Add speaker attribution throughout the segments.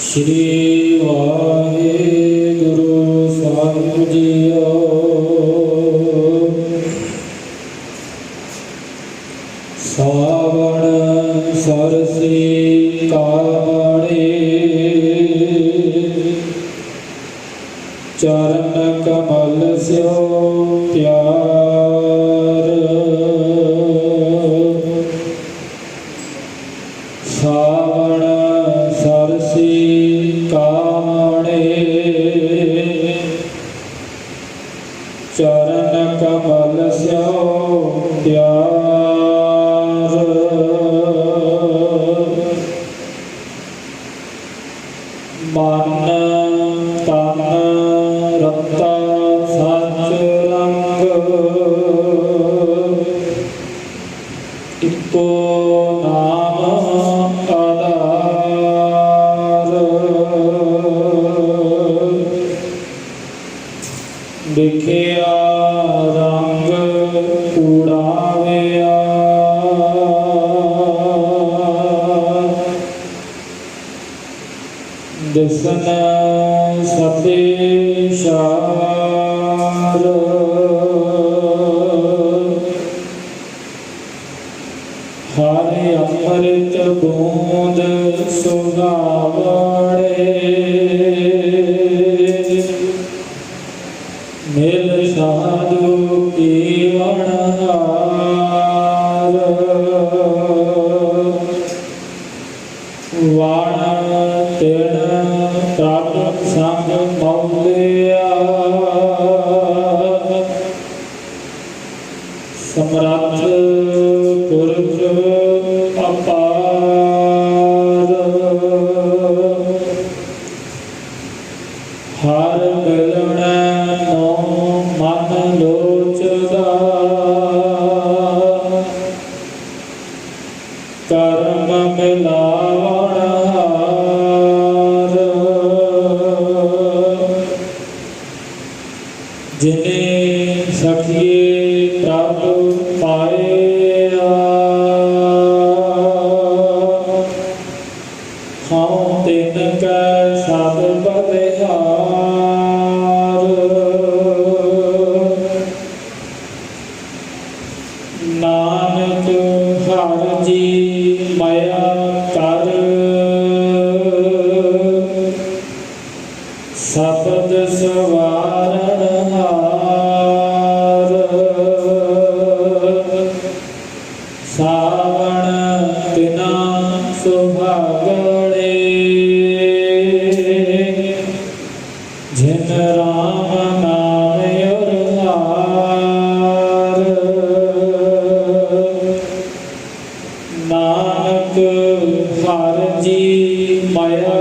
Speaker 1: ਸ਼੍ਰੀ ਵਾਹਿਗੁਰੂ ਸਾਹਿਬ JIO. ਸਾਵਣ ਸਰਸੀ ਕਾੜੇ ਚਰਨ ਕਮਲ ਸਿਓ ਪਿਆਰ। ਸਾਵਣ ਸਰਸੀ ਕਾੜੇ ਚਰਨ ਕਮਲ ਸਿਓ ਪਿਆਰ ਦੇਖਿਆ ਰੰਗ ਕੂੜਾਵਿਆ ਦਿਸਨ ਸਤੇ ਸ਼ਾਰ ਹਰੇ ਅੰਮ੍ਰਿਤ ਬੂੰਦ ਸੁਗਾ ਮਿਲ ਸਾਧੂ ਕੀ ਵਣਹਾਰ ਵਾਣ ਕਰਮ ਮਿਲਾਵਣ ਹਾਰ ਜਿਨੇ ਸਖੀਏ ਹਰ ਮਾਇਆ ਕਰ। ਸਬਦ ਸਵਾਰਨ ਹਾਰ। ਸਾਵਣ ਤਿਨਾ ਸੁਭਾਗੜੇ ਜਿਨ ਰਾਮ ਨਾਨਕ ਹਰ ਜੀ ਮਾਇਆ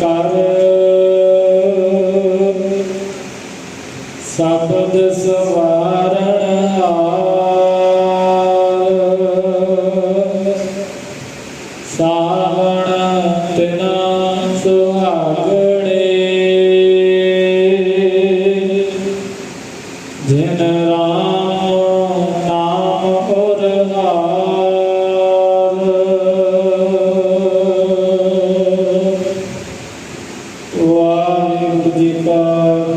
Speaker 1: ਕਰ। ਸਬਦ ਸਵਾਰਨ ਹਾਰ ਸਾਵਣ